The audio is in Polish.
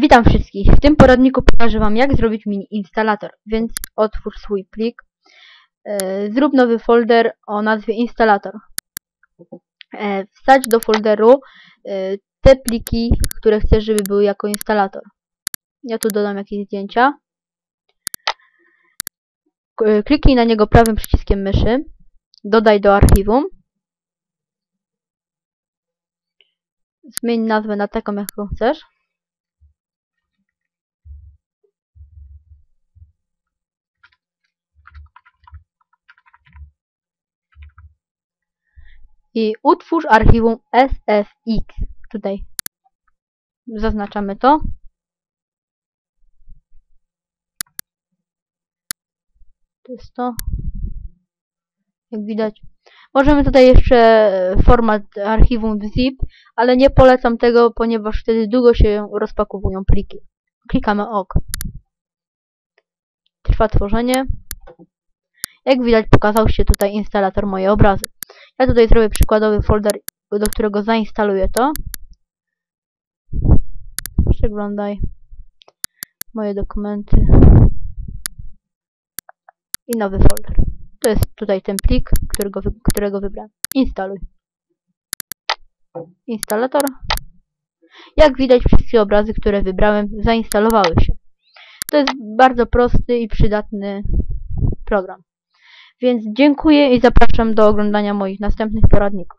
Witam wszystkich. W tym poradniku pokażę Wam jak zrobić mini instalator, więc otwórz swój plik. E, Zrób nowy folder o nazwie instalator. E, Wsadź do folderu e, te pliki, które chcesz, żeby były jako instalator. Ja tu dodam jakieś zdjęcia. Kliknij na niego prawym przyciskiem myszy. Dodaj do archiwum. Zmień nazwę na taką, jaką chcesz. I utwórz archiwum SFX. Tutaj zaznaczamy to. To jest to. Jak widać. Możemy tutaj jeszcze format archiwum w zip, ale nie polecam tego, ponieważ wtedy długo się rozpakowują pliki. Klikamy OK. Trwa tworzenie. Jak widać pokazał się tutaj instalator moje obrazy. Ja tutaj zrobię przykładowy folder, do którego zainstaluję to. Przeglądaj moje dokumenty i nowy folder. To jest tutaj ten plik, którego, którego wybrałem. Instaluj. Instalator. Jak widać wszystkie obrazy, które wybrałem zainstalowały się. To jest bardzo prosty i przydatny program. Więc dziękuję i zapraszam do oglądania moich następnych poradników.